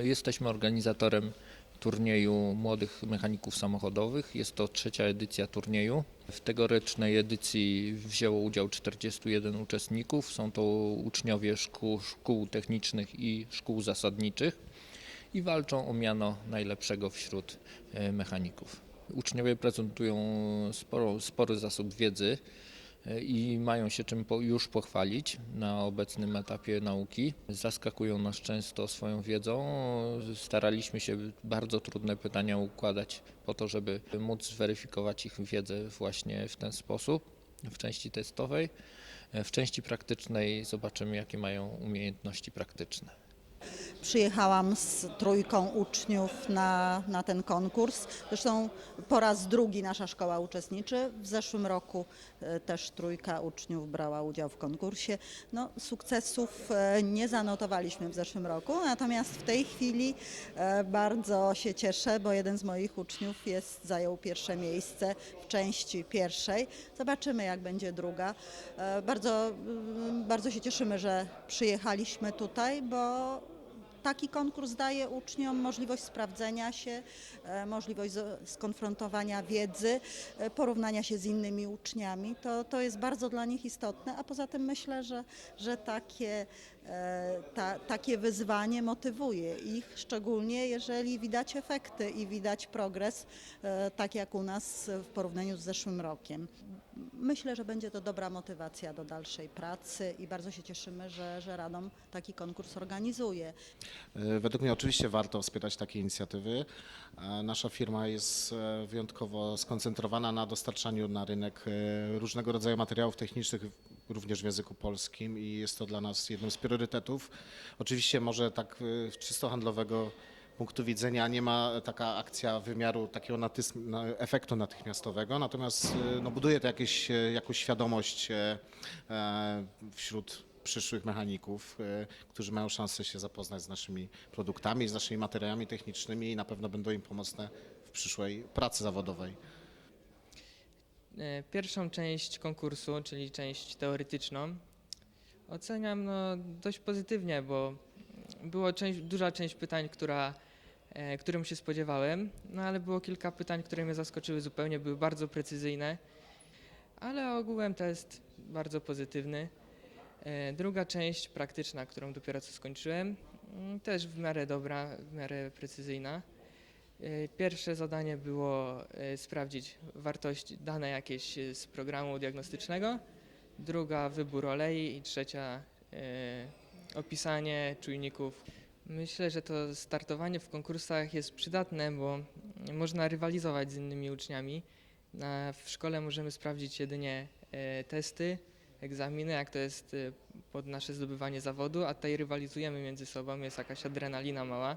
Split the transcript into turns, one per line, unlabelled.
Jesteśmy organizatorem turnieju młodych mechaników samochodowych. Jest to trzecia edycja turnieju. W tegorocznej edycji wzięło udział 41 uczestników. Są to uczniowie szkół, szkół technicznych i szkół zasadniczych i walczą o miano najlepszego wśród e, mechaników. Uczniowie prezentują sporo, spory zasób wiedzy i mają się czym już pochwalić na obecnym etapie nauki. Zaskakują nas często swoją wiedzą. Staraliśmy się bardzo trudne pytania układać po to, żeby móc zweryfikować ich wiedzę właśnie w ten sposób w części testowej. W części praktycznej zobaczymy, jakie mają umiejętności praktyczne.
Przyjechałam z trójką uczniów na, na ten konkurs. Zresztą po raz drugi nasza szkoła uczestniczy. W zeszłym roku e, też trójka uczniów brała udział w konkursie. No, sukcesów e, nie zanotowaliśmy w zeszłym roku, natomiast w tej chwili e, bardzo się cieszę, bo jeden z moich uczniów jest, zajął pierwsze miejsce w części pierwszej. Zobaczymy, jak będzie druga. Bardzo, mm, bardzo się cieszymy, że przyjechaliśmy tutaj, bo Taki konkurs daje uczniom możliwość sprawdzenia się, e, możliwość skonfrontowania wiedzy, e, porównania się z innymi uczniami. To, to jest bardzo dla nich istotne, a poza tym myślę, że, że takie, e, ta, takie wyzwanie motywuje ich, szczególnie jeżeli widać efekty i widać progres, tak jak u nas w porównaniu z zeszłym rokiem. Myślę, że będzie to dobra motywacja do dalszej pracy i bardzo się cieszymy, że, że Radom taki konkurs organizuje.
E, Według mnie oczywiście warto wspierać takie inicjatywy. E, Nasza firma jest e, wyjątkowo skoncentrowana na dostarczaniu na rynek różnego rodzaju materiałów technicznych, również w języku polskim i jest to dla nas jednym z priorytetów. Oczywiście może tak czysto handlowego punktu widzenia nie ma taka akcja wymiaru takiego natys- na- efektu natychmiastowego, natomiast no, buduje to jakieś, jakąś świadomość wśród przyszłych mechaników, e, którzy mają szansę się zapoznać z naszymi produktami, z naszymi materiałami technicznymi i na pewno będą im pomocne w przyszłej pracy zawodowej.
E, Pierwszą część konkursu, czyli część teoretyczną, oceniam no, dość pozytywnie, bo było część, duża część pytań, która, e, którym się spodziewałem, no ale było kilka pytań, które mnie zaskoczyły zupełnie, były bardzo precyzyjne, ale ogółem test bardzo pozytywny. E, Druga część praktyczna, którą dopiero co skończyłem, mm, też w miarę dobra, w miarę precyzyjna. E, Pierwsze zadanie było e, sprawdzić wartość dane jakieś z programu diagnostycznego, druga wybór olei i trzecia opisanie czujników. Myślę, że to startowanie w konkursach jest przydatne, bo można rywalizować z innymi uczniami. W szkole możemy sprawdzić jedynie testy, egzaminy, jak to jest e, pod nasze zdobywanie zawodu, a tutaj rywalizujemy między sobą, jest jakaś adrenalina mała.